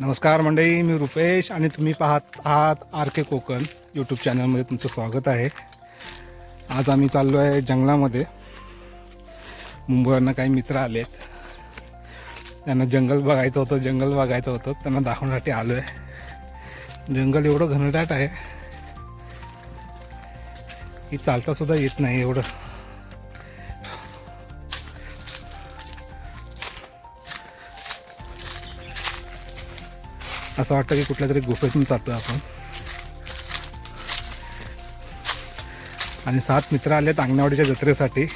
नमस्कार मंडळी मी रुपेश आणि तुम्ही पाहत आहात आर के कोकण यूट्यूब चॅनलमध्ये तुमचं स्वागत आहे. आज आम्ही चाललो आहे जंगलामध्ये. मुंबईवरनं काही मित्र आलेत. त्यांना जंगल बघायचं होतं जंगल बघायचं होतं. त्यांना दाखवण्यासाठी आलो आहे जंगल एवढं घनदाट आहे की चालतासुद्धा येत नाही एवढं. असं वाटतं की कुठल्या तरी गुफेतून जातो आपण. आणि सात मित्र आलेत अंगणवाडीच्या जत्रेसाठी.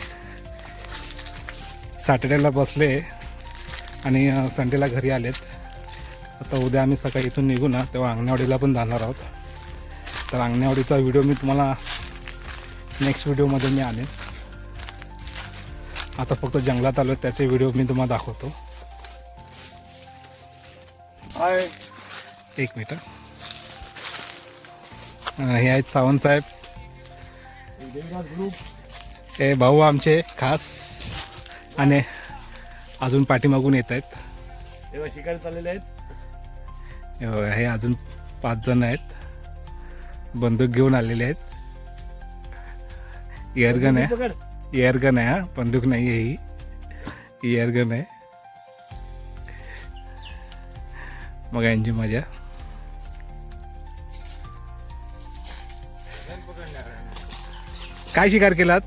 सॅटर्डेला बसले आणि संडेला घरी आलेत. आता उद्या आम्ही सकाळी इथून निघू ना तेव्हा अंगणवाडीला पण जाणार आहोत. तर अंगणवाडीचा व्हिडिओ मी तुम्हाला नेक्स्ट व्हिडिओमध्ये मी आणेन. आता फक्त जंगलात आलो त्याचे व्हिडिओ मी तुम्हाला दाखवतो. हाय. एक मिनिट हे. आहेत सावंत साहेब. ग्रुप हे भाऊ आमचे खास आणि अजून पाठीमागून येत आहेत. तेव्हा शिकायला चाललेले आहेत. हे हे अजून पाच जण आहेत. बंदूक घेऊन आलेले आहेत. एअरगन आहे. एअरगन आहे हा. बंदूक नाही आहे ही. एअरगन आहे. मग यांची मजा. काय शिकार केलात?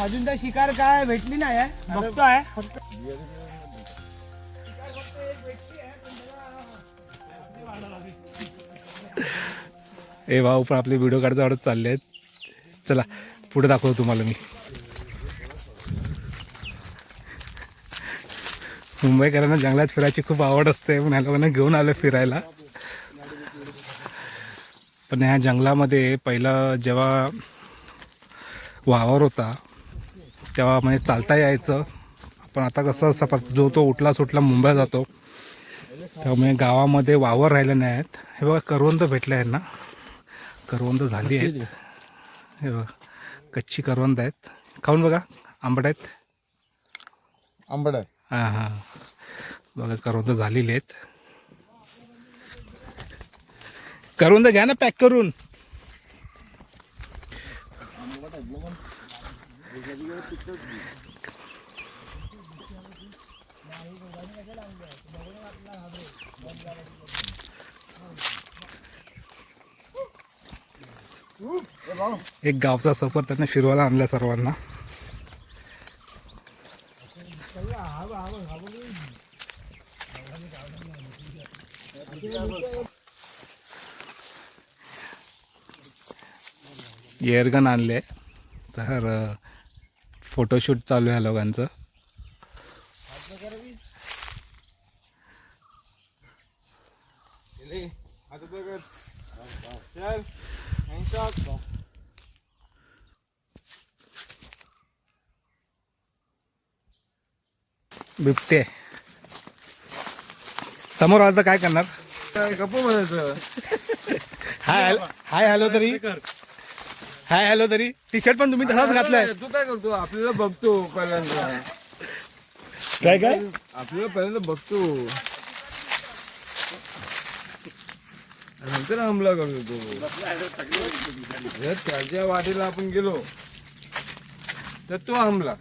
अजून तर शिकार काय भेटली नाही आहे. बघतो आहे. ए भाऊ पण आपले व्हिडिओ काढता काढत चालले आहेत. चला पुढे दाखवतो तुम्हाला मी. मुंबईकरांना जंगलात फिरायची खूप आवड असते पण ह्या लोकांना घेऊन आलं फिरायला. पण ह्या जंगलामध्ये पहिलं जेव्हा वावर होता तेव्हा म्हणजे चालता यायचं. पण आता कसं असतं पर- जो तो उठला सुटला मुंबईला जातो. त्यामुळे गावामध्ये वावर राहिले नाही आहेत. हे बघा करवंद भेटले आहे ना. करवंद झाली आहेत. हे बघा कच्ची करवंद आहेत. खाऊन बघा आंबट आहेत. आंबट आहे हां हां. बघा करवंद झालेली आहेत. करवंद घ्या ना पॅक करून. एक गावचा सफर त्यांना फिरवायला आणला सर्वांना. एअरगन आणले. तर फोटोशूट चालू आहे लोकांचं. बिबटे. समोर आलं तर काय करणार? गप्प म्हणायचं हाय हॅलो हाय हॅलो तरी हाय हॅलो तरी. टी शर्ट पण तुम्ही तसाच घातलाय. तू काय करतो? आपल्याला बघतो पहिल्यांदा. काय काय? आपल्याला पहिल्यांदा बघतो. नंतर हमला करतो. तो जर त्याच्या वाटेला आपण गेलो तर तो हमला.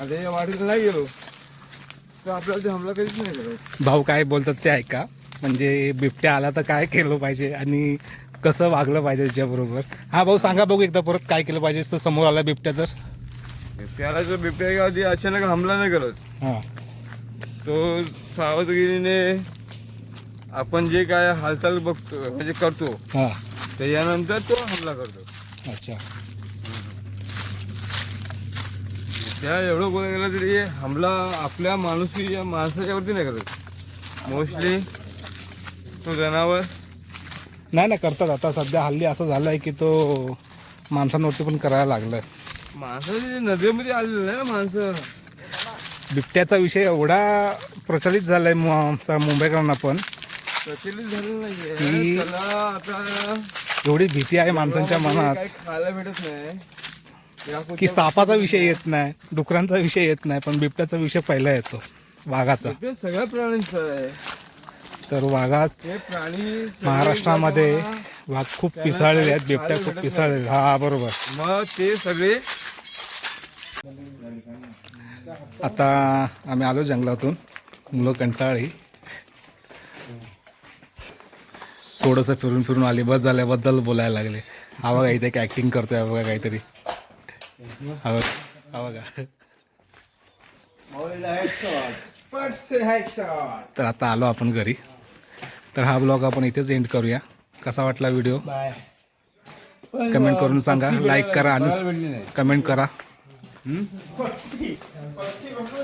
आता या वाटेला नाही गेलो तर आपल्याला ते हमला कधीच नाही करत भाऊ काय बोलतात ते ऐका. म्हणजे बिबट्या आला तर काय केलं पाहिजे? आणि कसं वागलं पाहिजे त्याच्याबरोबर हा भाऊ सांगा बघू एकदा परत काय केलं पाहिजे. तर समोर आला बिबट्या तर. त्याला जर बिबट्या आधी अचानक हमला नाही करत. हां. तो सावधगिरीने आपण जे काय हालचाल बघतो म्हणजे करतो हां. त्याच्यानंतर तो हमला करतो. अच्छा. त्या एवढं बोला गेलं तरी हमला आपल्या माणुसकी माणसाच्यावरती नाही करत. मोस्टली तो जनावर नाही ना करतात. आता सध्या हल्ली असं झालं आहे की तो माणसांवरती पण करायला लागलाय. माणसाच्या नजरेमध्ये आलेलं नाही ना माणसं. बिबट्याचा विषय एवढा प्रचलित झालाय मु- आमचा मुंबईकरांना पण प्रचलित झालेलं नाहीये. की- त्याला आता एवढी भीती आहे माणसांच्या मनात. काही खायला भेटत नाही. या की सापाचा विषय येत नाही डुकरांचा विषय येत नाही पण बिबट्याचा विषय पहिला येतो वाघाचा. बिबट्या सगळ्या प्राण्यांचा आहे. तर वाघात हे महाराष्ट्रामध्ये वाघ खूप पिसाळलेले आहेत बिबट्या खूप पिसाळलेले हा बरोबर. मग ते सगळे आता आम्ही आलो जंगलातून मुलं कंटाळी. थोडंसं फिरून फिरून आली बस झाल्याबद्दल बोलायला लागले. हा बघा इथे एक ॲक्टिंग करतोय हा बघा काहीतरी. हा बघा तर आता आलो आपण घरी. तर हा ब्लॉग आपण इथेच एंड करूया. कसा वाटला व्हिडिओ कमेंट करून सांगा. लाईक करा आणि कमेंट करा.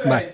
बाय